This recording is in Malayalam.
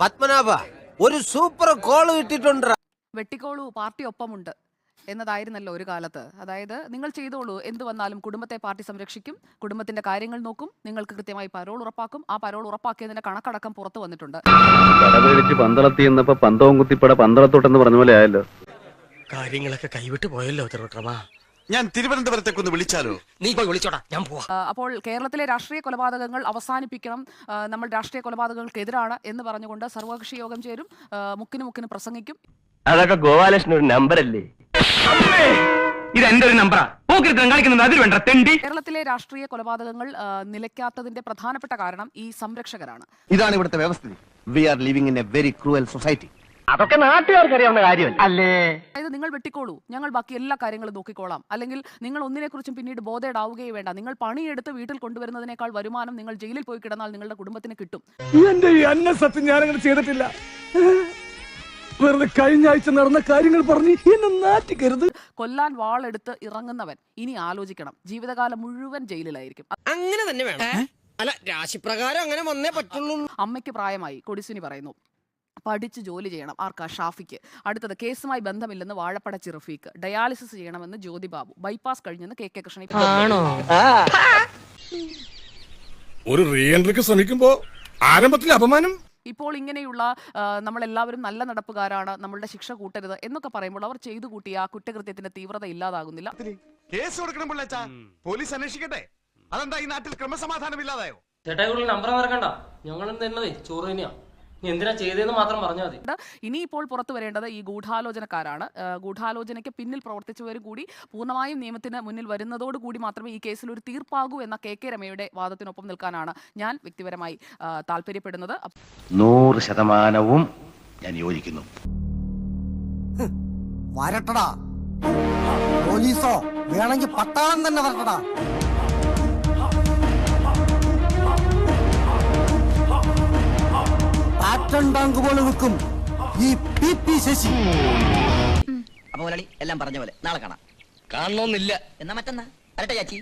പത്മനാഭ ഒരു സൂപ്പർ കോൾ കിട്ടിട്ടുണ്ട് വെട്ടിക്കോളൂ പാർട്ടി ഒപ്പമുണ്ട് എന്നതായിരുന്നല്ലോ ഒരു കാലത്ത്. അതായത് നിങ്ങൾ ചെയ്തോളൂ എന്ത് വന്നാലും കുടുംബത്തെ പാർട്ടി സംരക്ഷിക്കും കുടുംബത്തിന്റെ കാര്യങ്ങൾ നോക്കും നിങ്ങൾക്ക് കൃത്യമായി പരോൾ ഉറപ്പാക്കും ആ പരോൾ ഉറപ്പാക്കിയതിന്റെ കണക്കടക്കം പുറത്തു വന്നിട്ടുണ്ട്. കടപേടിച്ച് പന്തളത്തി എന്നപ്പോ പന്തവും കുത്തിപ്പട പന്തളത്തോട്ടെന്ന് പറഞ്ഞ പോലെ ആയല്ലോ. കാര്യങ്ങളൊക്കെ കൈവിട്ട് പോയല്ലോ തിരുവക്രമാ ഞാൻ തിരുവനന്തപുരത്തേക്കൊന്ന് വിളിച്ചാലോ? നീ പോയി വിളിച്ചോടാ ഞാൻ പോവാ. അപ്പോൾ കേരളത്തിലെ രാഷ്ട്രീയ കൊലപാതകങ്ങൾ അവസാനിപ്പിക്കണം നമ്മൾ രാഷ്ട്രീയ കൊലപാതകങ്ങൾക്കെതിരാണ് എന്ന് പറഞ്ഞുകൊണ്ട് സർവകക്ഷി യോഗം ചേരും മുക്കിന് മുക്കിന് പ്രസംഗിക്കും. അതൊക്കെ ഗോപാലകൃഷ്ണൻ ഒരു നമ്പറല്ലേ? ഇത് എന്റെ ഒരു നമ്പറാ. കേരളത്തിലെ രാഷ്ട്രീയ കൊലപാതകങ്ങൾ നിലയ്ക്കാത്തതിന്റെ പ്രധാനപ്പെട്ട കാരണം ഈ സംരക്ഷകരാണ്. ഇതാണ് ഇവിടുത്തെ വ്യവസ്ഥിതി. We are living in a very cruel society അതൊക്കെ നാട്ടുകാർക്ക് അറിയാവുന്ന കാര്യമല്ല? അല്ലേ? അതായത് നിങ്ങൾ വെട്ടിക്കോളൂ. ഞങ്ങൾ ബാക്കി എല്ലാ കാര്യങ്ങളും നോക്കിക്കോളാം. അല്ലെങ്കിൽ നിങ്ങൾ ഒന്നിനെക്കുറിച്ചും പിന്നീട് ബോധേഡാവുകയേ വേണ്ട. നിങ്ങൾ പണിയെടുത്ത് വീട്ടിൽ കൊണ്ടുവരുന്നതിനേക്കാൾ വരുമാനം നിങ്ങൾ ജയിലിൽ പോയി കിടന്നാൽ നിങ്ങളുടെ കുടുംബത്തിന് കിട്ടും. എന്റെ ഈ അന്ന സത്യം ഞാനങ്ങനെ ചെയ്തിട്ടില്ല. വെറുതെ കഴിഞ്ഞ ആഴ്ച നടന്ന കാര്യങ്ങൾ പറഞ്ഞ് എന്നെ നാറ്റിക്കരുത്. കൊല്ലാൻ വാളെടുത്ത് ഇറങ്ങുന്നവൻ ഇനി ആലോചിക്കണം. ജീവിതകാലം മുഴുവൻ ജയിലിലായിരിക്കും. അങ്ങനെ തന്നെ വേണം. അല്ല രാശിപ്രകാരം അങ്ങനെ വന്നേ പറ്റുള്ളൂ. അമ്മയ്ക്ക് പ്രായമായി കൊടിസുനി പറയുന്നു. പഠിച്ച് ജോലി ചെയ്യണം ആർക്കാ? ഷാഫിക്ക്. അടുത്തത് കേസുമായി ബന്ധമില്ലെന്ന് വാഴപ്പട ചിറഫീക്ക്. ഡയാലിസിസ് ചെയ്യണമെന്ന് ജ്യോതി ബാബു. ബൈപ്പാസ് കഴിഞ്ഞെന്ന് കെ കെ കൃഷ്ണൻ ഒരു റീഎൻട്രിക്ക് ശ്രമിക്കുമ്പോ ആരംഭത്തിൽ അപമാനം? ഇപ്പോൾ ഇങ്ങനെയുള്ള നമ്മളെല്ലാവരും നല്ല നടപ്പുകാരാണ് നമ്മളുടെ ശിക്ഷ കൂട്ടരുത് എന്നൊക്കെ പറയുമ്പോൾ അവർ ചെയ്തു കൂട്ടിയ ആ കുറ്റകൃത്യത്തിന്റെ തീവ്രത ഇല്ലാതാകുന്നില്ല. കേസ് കൊടുക്കണം പിള്ളേച്ചാ. പോലീസ് അന്വേഷിക്കട്ടെ. അതെന്താ ഈ നാട്ടിൽ ക്രമസമാധാനം ഇല്ലാതായോ? ചേട്ടാ നമ്പർ മറക്കണ്ട. ഞങ്ങളും തരുന്നതേ ചോറ് തന്നെയാ. എന്തിനാ ചെയ്തതെന്ന് മാത്രം പറഞ്ഞാൽ മതി. ഇനിയിപ്പോൾ പുറത്തു വരേണ്ടത് ഈ ഗൂഢാലോചനക്കാരാണ്. ഗൂഢാലോചനയ്ക്ക് പിന്നിൽ പ്രവർത്തിച്ചവരും കൂടി പൂർണമായും നിയമത്തിന് മുന്നിൽ വരുന്നതോടുകൂടി മാത്രമേ ഈ കേസിൽ ഒരു തീർപ്പാകൂ എന്ന കെ കെ രമയുടെ വാദത്തിനൊപ്പം നിൽക്കാനാണ് ഞാൻ വ്യക്തിപരമായി താല്പര്യപ്പെടുന്നത്. നൂറ് ശതമാനവും ഞാൻ യോജിക്കുന്നു. വരട്ടടാ. പോലീസോ വേണമെങ്കിൽ പട്ടാളം തന്നെ വരട്ടടാ. ബാങ്ക് പോലെ നിൽക്കും ഈ പി പി ശശി. അപ്പൊ മുതലാളി എല്ലാം പറഞ്ഞ പോലെ. നാളെ കാണാം. കാണണമെന്നില്ല എന്നാ മറ്റന്നാ? വരട്ടെ ചാച്ചി.